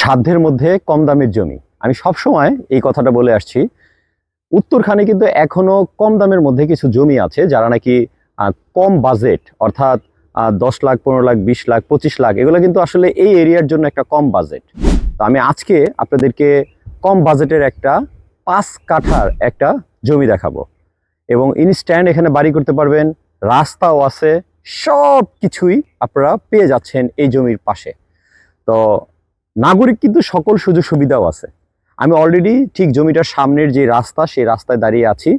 সাধ্যের মধ্যে কম দামের জমি। আমি সব সময় এই কথাটা বলে আসছি। উত্তরখানে কিন্তু এখনও কম দামের মধ্যে কিছু জমি আছে, যারা নাকি কম বাজেট, অর্থাৎ দশ লাখ, পনেরো লাখ, বিশ লাখ, পঁচিশ লাখ, এগুলো কিন্তু আসলে এই এরিয়ার জন্য একটা কম বাজেট। তো আমি আজকে আপনাদেরকে কম বাজেটের একটা পাঁচ কাঠার একটা জমি দেখাবো। এবং ইনস্ট্যান্ট এখানে বাড়ি করতে পারবেন, রাস্তাও আছে সব কিছুই আপনারা পেয়ে যাচ্ছেন এই জমির পাশে। তো নাগরিক কিন্তু সকল সুযোগ সুবিধাও আছে। আমি অলরেডি ঠিক জমিটার সামনের যে রাস্তা, সেই রাস্তায় দাঁড়িয়ে আছি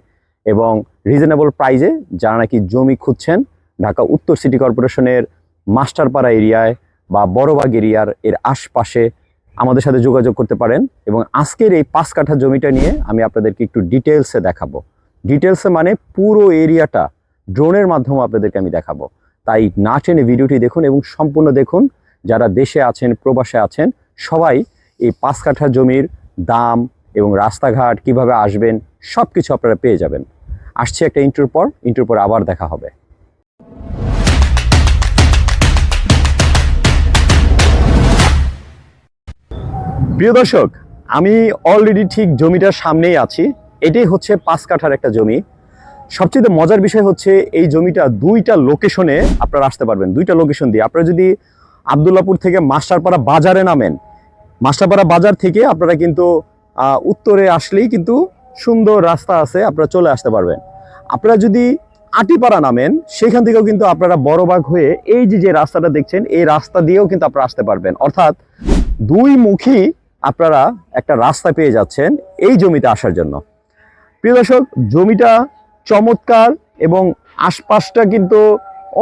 এবং রিজনেবল প্রাইজে যারা নাকি জমি খুঁজছেন, ঢাকা উত্তর সিটি কর্পোরেশনের মাস্টারপাড়া এরিয়ায় বা বড়বাগ এরিয়ার এর আশপাশে আমাদের সাথে যোগাযোগ করতে পারেন এবং আজকের এই পাঁচ কাঠা জমিটা নিয়ে আমি আপনাদেরকে একটু ডিটেলসে দেখাবো। ডিটেলসে মানে পুরো এরিয়াটা ড্রোনের মাধ্যমে আপনাদেরকে আমি দেখাবো। তাই না টেনে ভিডিওটি দেখুন এবং সম্পূর্ণ দেখুন। যারা দেশে আছেন, প্রবাসে আছেন সবাই এই পাঁচ কাঠা জমির দাম এবং রাস্তাঘাট কীভাবে আসবেন সব কিছু আপনারা পেয়ে যাবেন। আসছে একটা ইন্টার পর ইন্টার পর আবার দেখা হবে। প্রিয় দর্শক, আমি অলরেডি ঠিক জমিটার সামনেই আছি। এটাই হচ্ছে পাঁচ কাঠার একটা জমি। সবচেয়ে মজার বিষয় হচ্ছে এই জমিটা দুইটা লোকেশনে আপনারা আসতে পারবেন। দুইটা লোকেশন দিয়ে। আপনারা যদি আবদুল্লাপুর থেকে মাস্টারপাড়া বাজারে নামেন মাস্টারপাড়া বাজার থেকে আপনারা কিন্তু উত্তরে আসলেই কিন্তু সুন্দর রাস্তা আছে, আপনারা চলে আসতে পারবেন। আপনারা যদি আটিপাড়া নামেন, সেখান থেকেও কিন্তু আপনারা বড়বাগ হয়ে এই যে যে রাস্তাটা দেখছেন, এই রাস্তা দিয়েও কিন্তু আপনারা আসতে পারবেন। অর্থাৎ দুই মুখী আপনারা একটা রাস্তা পেয়ে যাচ্ছেন এই জমিতে আসার জন্য। প্রিয় দর্শক, জমিটা চমৎকার এবং আশপাশটা কিন্তু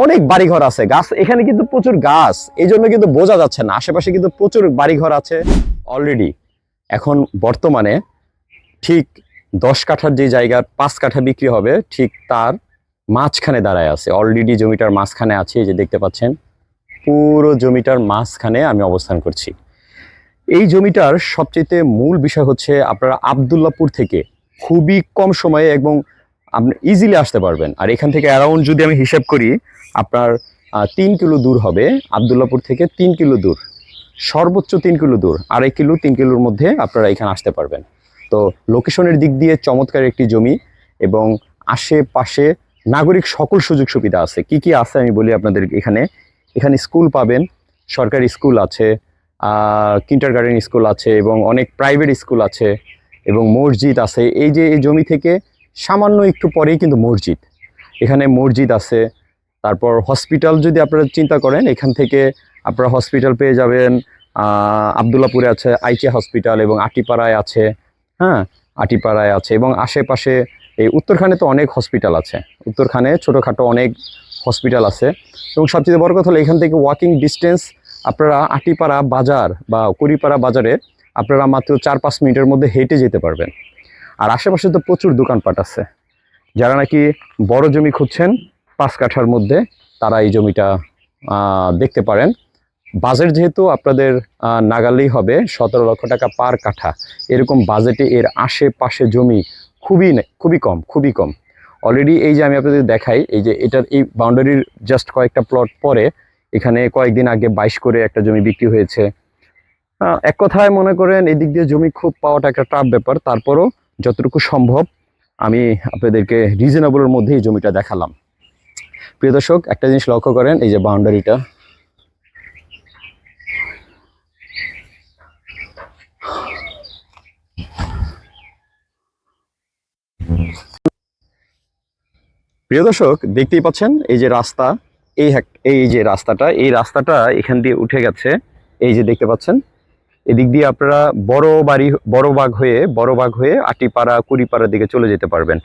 অনেক বাড়িঘর আছে। গাছ, এখানে কিন্তু প্রচুর গাছ। এই জন্য কিন্তু বোঝা যাচ্ছে না। আশেপাশে কিন্তু প্রচুর বাড়িঘর আছে অলরেডি এখন বর্তমানে ঠিক দশ কাঠার যে জায়গার পাঁচ কাঠা বিক্রি হবে, ঠিক তার মাঝখানে দাঁড়ায় আছে। অলরেডি জমিটার মাঝখানে আছে যে দেখতে পাচ্ছেন, পুরো জমিটার মাঝখানে আমি অবস্থান করছি। এই জমিটার সবচেয়ে মূল বিষয় হচ্ছে আপনারা আবদুল্লাপুর থেকে খুবই কম সময়ে এবং আপনি ইজিলি আসতে পারবেন। আর এখান থেকে অ্যারাউন্ড যদি আমি হিসাব করি, আপনার তিন কিলো দূর হবে আবদুল্লাপুর থেকে তিন কিলো দূর, সর্বোচ্চ তিন কিলো দূর, আড়াই কিলো, তিন কিলোর মধ্যে আপনারা এখানে আসতে পারবেন। তো লোকেশনের দিক দিয়ে চমৎকার একটি জমি এবং আশেপাশে নাগরিক সকল সুযোগ সুবিধা আছে। কি কি আছে আমি বলি আপনাদের এখানে। এখানে স্কুল পাবেন, সরকারি স্কুল আছে কিন্টার গার্ডেন স্কুল আছে এবং অনেক প্রাইভেট স্কুল আছে এবং মসজিদ আছে। এই যে এই জমি থেকে সামান্য একটু পরেই কিন্তু মসজিদ। এখানে মসজিদ আছে, তারপর হসপিটাল যদি আপনারা চিন্তা করেন, এখান থেকে আপনারা হসপিটাল পেয়ে যাবেন আবদুল্লাপুরে আছে আইচিয়া হসপিটাল এবং আটিপাড়ায় আছে হ্যাঁ আটিপাড়ায় আছে এবং আশেপাশে এই উত্তরখানে তো অনেক হসপিটাল আছে। উত্তরখানে ছোটোখাটো অনেক হসপিটাল আছে এবং সবচেয়ে বড় কথা হলো এখান থেকে ওয়াকিং ডিস্টেন্স আপনারা আটিপাড়া বাজার বা কুড়িপাড়া বাজারে আপনারা মাত্র চার পাঁচ মিনিটের মধ্যে হেঁটে যেতে পারবেন। আর আশেপাশে তো প্রচুর দোকানপাট আছে। যারা নাকি বড় জমি খুঁজছেন পাঁচ কাঠার মধ্যে, তারা এই জমিটা দেখতে পারেন। বাজেট যেহেতু আপনাদের নাগালেই হবে, সতেরো লক্ষ টাকা পার কাঠা। এরকম বাজেটে এর আশেপাশে জমি খুবই খুবই কম খুবই কম। অলরেডি এই যে আমি আপনাদের দেখাই, এই যে এটার এই বাউন্ডারির জাস্ট কয়েকটা প্লট পরে, এখানে কয়েকদিন আগে বাইশ করে একটা জমি বিক্রি হয়েছে। এক কথায় মনে করেন, এদিক দিয়ে জমি খুব পাওয়াটা একটা টাফ ব্যাপার। তারপরও যতটুকু সম্ভব আমি আপনাদেরকে রিজনেবলের মধ্যে এই জমিটা দেখালাম। প্রিয় দর্শক, একটা জিনিস লক্ষ্য করেন, এই যে বাউন্ডারিটা প্রিয় দর্শক, দেখতেই পাচ্ছেন, এই যে রাস্তা, এই এই যে রাস্তাটা, এই রাস্তাটা এখান দিয়ে উঠে গেছে। এই যে দেখতে পাচ্ছেন এদিক দিয়ে আপনারা বড় বাড়ি, বড় বাগ হয়ে, বড় বাঘ হয়ে আটিপাড়া, কুড়িপাড়ার দিকে চলে যেতে পারবেন।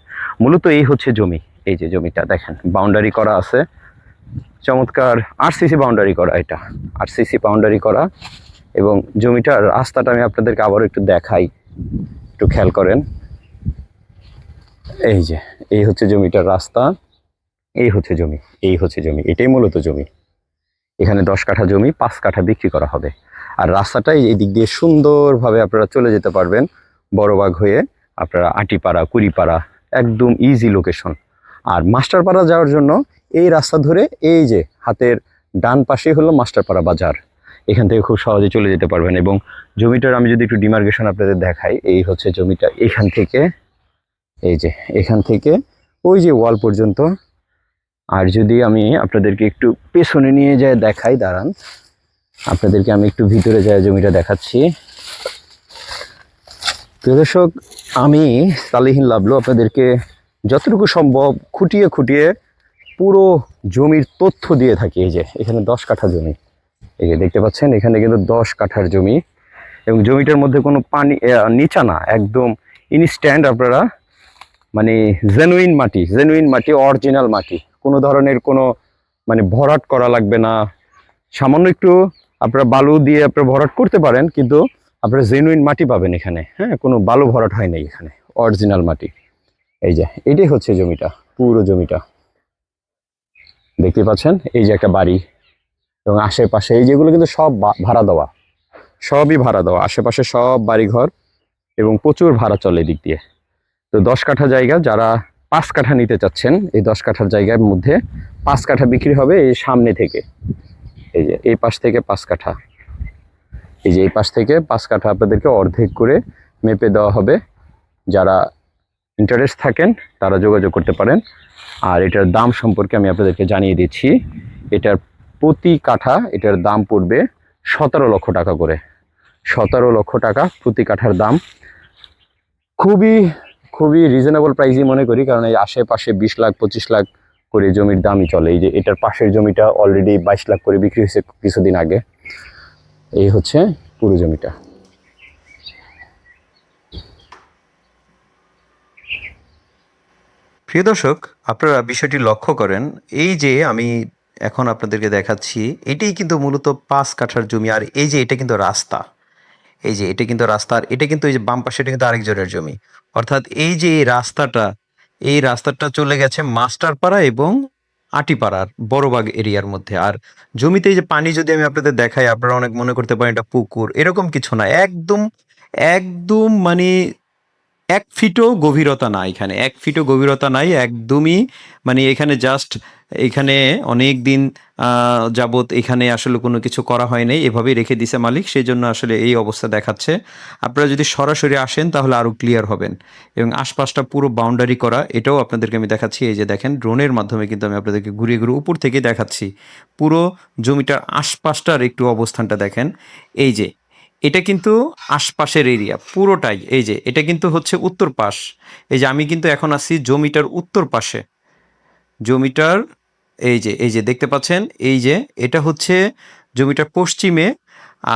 মূলত এই হচ্ছে জমি, এই যে জমিটা দেখেন বাউন্ডারি করা আছে। চমৎকার আরসিসি বাউন্ডারি করা এটা আরসিসি বাউন্ডারি করা। এবং জমিটার রাস্তাটা আমি আপনাদেরকে আবারও একটু দেখাই, একটু খেয়াল করেন। এই যে, এই হচ্ছে জমিটার রাস্তা, এই হচ্ছে জমি, এই হচ্ছে জমি, এটাই মূলত জমি। এখানে দশ কাঠা জমি, পাঁচ কাঠা বিক্রি করা হবে। আর রাস্তাটাই এই দিক দিয়ে সুন্দরভাবে আপনারা চলে যেতে পারবেন, বড়বাগ হয়ে আপনারা আটিপাড়া, কুড়িপাড়া, একদম ইজি লোকেশন আর মাস্টারপাড়া যাওয়ার জন্য এই রাস্তা ধরে এই যে হাতের ডান পাশেই হলো মাস্টারপাড়া বাজার। এখান থেকে খুব সহজে চলে যেতে পারবেন এবং জমিটার আমি যদি একটু ডিমার্কেশন আপনাদের দেখাই, এই হচ্ছে জমিটা এখান থেকে, এই যে এখান থেকে ওই যে ওয়াল পর্যন্ত আর যদি আমি আপনাদেরকে একটু পেছনে নিয়ে যায় দেখাই, দাঁড়ান। আপনাদেরকে আমি একটু ভিতরে যায় জমিটা দেখাচ্ছি। প্রিয় দর্শক, আমি সালিহীন লাভলু আপনাদেরকে যতটুকু সম্ভব খুঁটিয়ে খুঁটিয়ে পুরো জমির তথ্য দিয়ে থাকি। এই যে, এখানে দশ কাঠা জমি। এই যে, দেখতে পাচ্ছেন, এখানে কিন্তু দশ কাঠার জমি। এবং জমিটার মধ্যে কোনো পানি নিচা না, একদম ইনস্ট্যান্ট আপনারা মানে জেনুইন মাটি জেনুইন মাটি অরিজিনাল মাটি। কোনো ধরনের কোনো মানে ভরাট করা লাগবে না। সামান্য একটু আপনারা বালু দিয়ে আপনারা ভরাট করতে পারেন, কিন্তু আপনারা জেনুইন মাটি পাবেন এখানে হ্যাঁ? কোনো বালু ভরাট হয় নাই এখানে অরিজিনাল মাটি। এই যে, এটাই হচ্ছে জমিটা, পুরো জমিটা। দেখতে পাচ্ছেন? এই যে একটা বাড়ি, এবং আশেপাশে এই যেগুলো কিন্তু সব ভাড়া দেওয়া। সবই ভাড়া দেওয়া, আশেপাশে সব বাড়িঘর, এবং প্রচুর ভাড়া চলে এদিক দিয়ে। তো দশ কাঠা জায়গা, যারা পাঁচ কাঠা নিতে চাচ্ছেন, এই দশ কাঠার জায়গার মধ্যে পাঁচ কাঠা বিক্রি হবে এই সামনে থেকে। এই যে, এই পাশ থেকে পাঁচ কাঠা। এই যে, এই পাশ থেকে পাঁচ কাঠা আপনাদেরকে অর্ধেক করে মেপে দেওয়া হবে। যারা ইন্টারেস্ট থাকেন, তারা যোগাযোগ করতে পারেন। আর এটার দাম সম্পর্কে আমি আপনাদেরকে জানিয়ে দিচ্ছি, এটার প্রতি কাঠা, এটার দাম পড়বে সতেরো লক্ষ টাকা করে। সতেরো লক্ষ টাকা প্রতি কাঠার দাম। খুবই খুবই রিজনেবল প্রাইসই মনে করি, কারণ এই আশেপাশে বিশ লাখ, পঁচিশ লাখ করে জমির দামই চলে। এই যে এটার পাশের জমিটা অলরেডি বাইশ লাখ করে বিক্রি হয়েছে কিছুদিন আগে। এই হচ্ছে পুরো জমিটা। প্রিয় দর্শক, আপনারা বিষয়টি লক্ষ্য করেন, এই যে আমি এখন আপনাদেরকে দেখাচ্ছি এটাই কিন্তু মূলত পাঁচ কাঠার জমি, আর এই যে এটা কিন্তু রাস্তা। এই যে এটা কিন্তু রাস্তা, আর এটা কিন্তু এই যে বাম পাশে এটা কিন্তু আরেকজনের জমি। অর্থাৎ এই যে এই রাস্তাটা এই রাস্তাটা চলে গেছে মাস্টারপাড়া এবং আটিপাড়ার বড়বাগ এরিয়ার মধ্যে। আর জমিতে যে পানি যদি আমি আপনাদের দেখাই, আপনারা অনেক মনে করতে পারেন এটা পুকুর, এরকম কিছু না। একদম একদম মানে এক ফিটও গভীরতা না এখানে। এক ফিটও গভীরতা নাই, একদমই মানে এখানে জাস্ট এখানে অনেক দিন যাবত এখানে আসলে কোনো কিছু করা হয় নাই, এভাবেই রেখে দিছে মালিক সেই জন্য আসলে এই অবস্থা দেখাচ্ছে। আপনারা যদি সরাসরি আসেন তাহলে আরও ক্লিয়ার হবেন। এবং আশপাশটা পুরো বাউন্ডারি করা, এটাও আপনাদেরকে আমি দেখাচ্ছি, এই যে দেখেন ড্রোনের মাধ্যমে কিন্তু আমি আপনাদেরকে ঘুরিয়ে ঘুরে উপর থেকে দেখাচ্ছি। পুরো জমিটার আশপাশটার একটু অবস্থানটা দেখেন। এই যে এটা কিন্তু আশপাশের এরিয়া পুরোটাই। এই যে, এটা কিন্তু হচ্ছে উত্তর পাশ। এই যে, আমি কিন্তু এখন আছি জমিটার উত্তর পাশে। জমিটার, এই যে এই যে, দেখতে পাচ্ছেন? এই যে, এটা হচ্ছে জমিটার পশ্চিমে।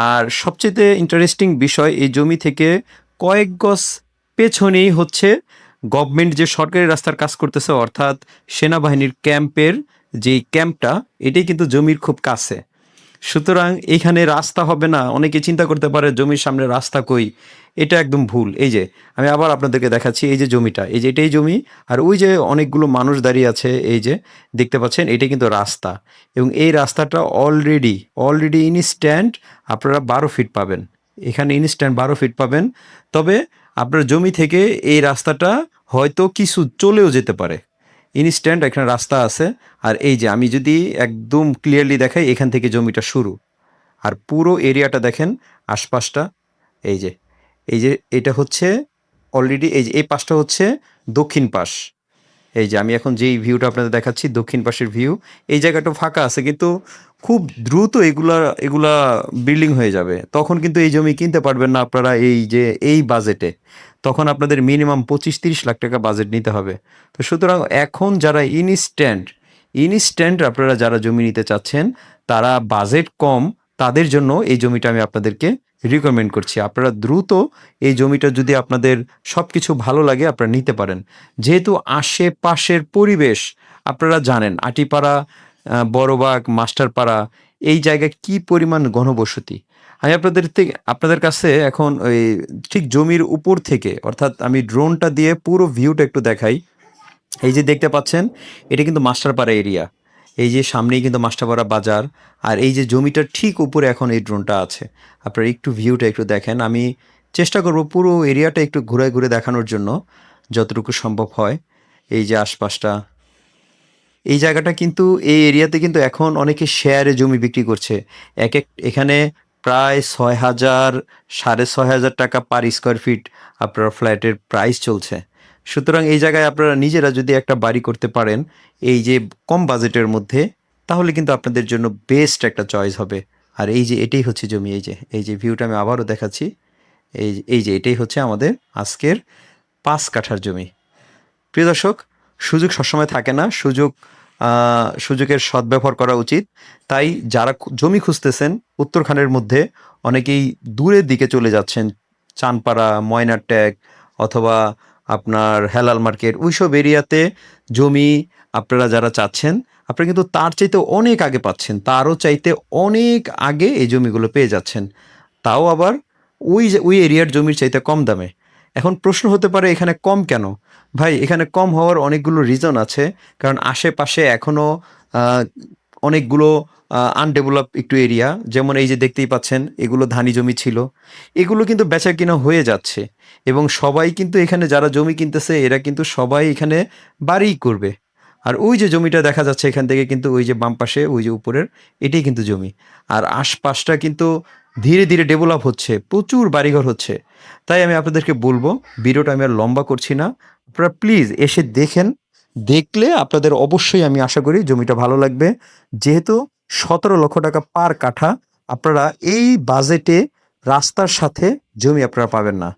আর সবচেয়ে ইন্টারেস্টিং বিষয়, এই জমি থেকে কয়েক গজ পেছনেই হচ্ছে গভর্নমেন্ট যে সরকারি রাস্তার কাজ করতেছে, অর্থাৎ সেনাবাহিনীর ক্যাম্পের যেই ক্যাম্পটা এটাই কিন্তু জমির খুব কাছে। সুতরাং এখানে রাস্তা হবে না। অনেকে চিন্তা করতে পারে, জমির সামনে রাস্তা কই? এটা একদম ভুল। এই যে, আমি আবার আপনাদেরকে দেখাচ্ছি এই যে জমিটা। এই যে এটাই জমি, আর ওই যে অনেকগুলো মানুষ দাঁড়িয়ে আছে, এই যে দেখতে পাচ্ছেন, এটা কিন্তু রাস্তা। এবং এই রাস্তাটা অলরেডি অলরেডি ইনস্ট্যান্ট আপনারা বারো ফিট পাবেন। এখানে ইনস্ট্যান্ট বারো ফিট পাবেন। তবে আপনার জমি থেকে এই রাস্তাটা হয়তো কিছু চলেও যেতে পারে। ইনস্ট্যান্ট এখানে রাস্তা আছে। আর এই যে আমি যদি একদম ক্লিয়ারলি দেখাই, এখান থেকে জমিটা শুরু। আর পুরো এরিয়াটা দেখেন, আশপাশটা, এই যে এই যে এটা হচ্ছে অলরেডি এই যে, এই পাশটা হচ্ছে দক্ষিণ পাশ। এই যে আমি এখন যেই ভিউটা আপনাদের দেখাচ্ছি, দক্ষিণ পাশের ভিউ এই জায়গাটা ফাঁকা আছে, কিন্তু খুব দ্রুত এগুলা এগুলা বিল্ডিং হয়ে যাবে। তখন কিন্তু এই জমি কিনতে পারবেন না আপনারা এই যে, এই বাজেটে তখন আপনাদের মিনিমাম পঁচিশ তিরিশ লাখ টাকা বাজেট নিতে হবে। তো সুতরাং এখন যারা ইনস্ট্যান্ট ইনস্ট্যান্ট আপনারা যারা জমি নিতে চাচ্ছেন, তারা বাজেট কম, তাদের জন্য এই জমিটা আমি আপনাদেরকে রিকমেন্ড করছি। আপনারা দ্রুত এই জমিটা যদি আপনাদের সব কিছু ভালো লাগে, আপনারা নিতে পারেন। যেহেতু আশেপাশের পরিবেশ, আপনারা জানেন, আটিপাড়া বড়বাগ, মাস্টারপাড়া এই জায়গায় কি পরিমাণ ঘনবসতি? আমি আপনাদের থেকে, আপনাদের কাছে এখন ওই ঠিক জমির উপর থেকে, অর্থাৎ আমি ড্রোনটা দিয়ে পুরো ভিউটা একটু দেখাই। এই যে দেখতে পাচ্ছেন, এটা কিন্তু মাস্টারপাড়া এরিয়া। এই যে সামনেই কিন্তু মাস্টারপাড়া বাজার, আর এই যে জমিটার ঠিক উপরে এখন এই ড্রোনটা আছে। আপনারা একটু ভিউটা একটু দেখেন। আমি চেষ্টা করব পুরো এরিয়াটা একটু ঘুরে ঘুরে দেখানোর জন্য, যতটুকু সম্ভব হয়। এই যে আশপাশটা এই জায়গাটা কিন্তু এই এরিয়াতে কিন্তু এখন অনেকে শেয়ারে জমি বিক্রি করছে। এক এক, এখানে প্রায় ছয় হাজার, সাড়ে ছয় হাজার টাকা পার স্কোয়ার ফিট আপনার ফ্ল্যাটের প্রাইস চলছে। সুতরাং এই জায়গায় আপনারা নিজেরা যদি একটা বাড়ি করতে পারেন, এই যে কম বাজেটের মধ্যে, তাহলে কিন্তু আপনাদের জন্য বেস্ট একটা চয়েস হবে। আর এই যে এটাই হচ্ছে জমি, এই যে এই যে ভিউটা আমি আবারও দেখাচ্ছি। এই এই যে এটাই হচ্ছে আমাদের আজকের পাঁচ কাঠার জমি। প্রিয় দর্শক, সুযোগ সবসময় থাকে না। সুযোগ সুযোগের সদ্ব্যবহার করা উচিত। তাই যারা জমি খুঁজতেছেন, উত্তরখানের মধ্যে অনেকেই দূরের দিকে চলে যাচ্ছেন। চানপাড়া ময়নার ট্যাগ অথবা আপনার হেলাল মার্কেট, ওইসব এরিয়াতে জমি আপনারা যারা চাচ্ছেন, আপনারা কিন্তু তার চাইতে অনেক আগে পাচ্ছেন। তারও চাইতে অনেক আগে এই জমিগুলো পেয়ে যাচ্ছেন। তাও আবার ওই ওই এরিয়ার জমির চাইতে কম দামে। এখন প্রশ্ন হতে পারে, এখানে কম কেন? ভাই, এখানে কম হওয়ার অনেকগুলো রিজন আছে, কারণ আশেপাশে এখনও অনেকগুলো আনডেভেলপ একটু এরিয়া যেমন এই যে দেখতেই পাচ্ছেন, এগুলো ধানি জমি ছিল। এগুলো কিন্তু বেচা কিনা হয়ে যাচ্ছে এবং সবাই কিন্তু এখানে যারা জমি কিনতেছে, এরা কিন্তু সবাই এখানে বাড়িই করবে। আর ওই যে জমিটা দেখা যাচ্ছে এখান থেকে কিন্তু ওই যে বাম পাশে, ওই যে উপরের, এটাই কিন্তু জমি। আর আশপাশটা কিন্তু ধীরে ধীরে ডেভেলপ হচ্ছে, প্রচুর বাড়িঘর হচ্ছে। তাই আমি আপনাদেরকে বলব, ভিডিওটা আমি আর লম্বা করছি না। আপনারা প্লিজ এসে দেখেন। দেখলে আপনাদের অবশ্যই আমি আশা করি জমিটা ভালো লাগবে। যেহেতু সতেরো লক্ষ টাকা পার কাঠা, আপনারা এই বাজেটে রাস্তার সাথে জমি আপনারা পাবেন না।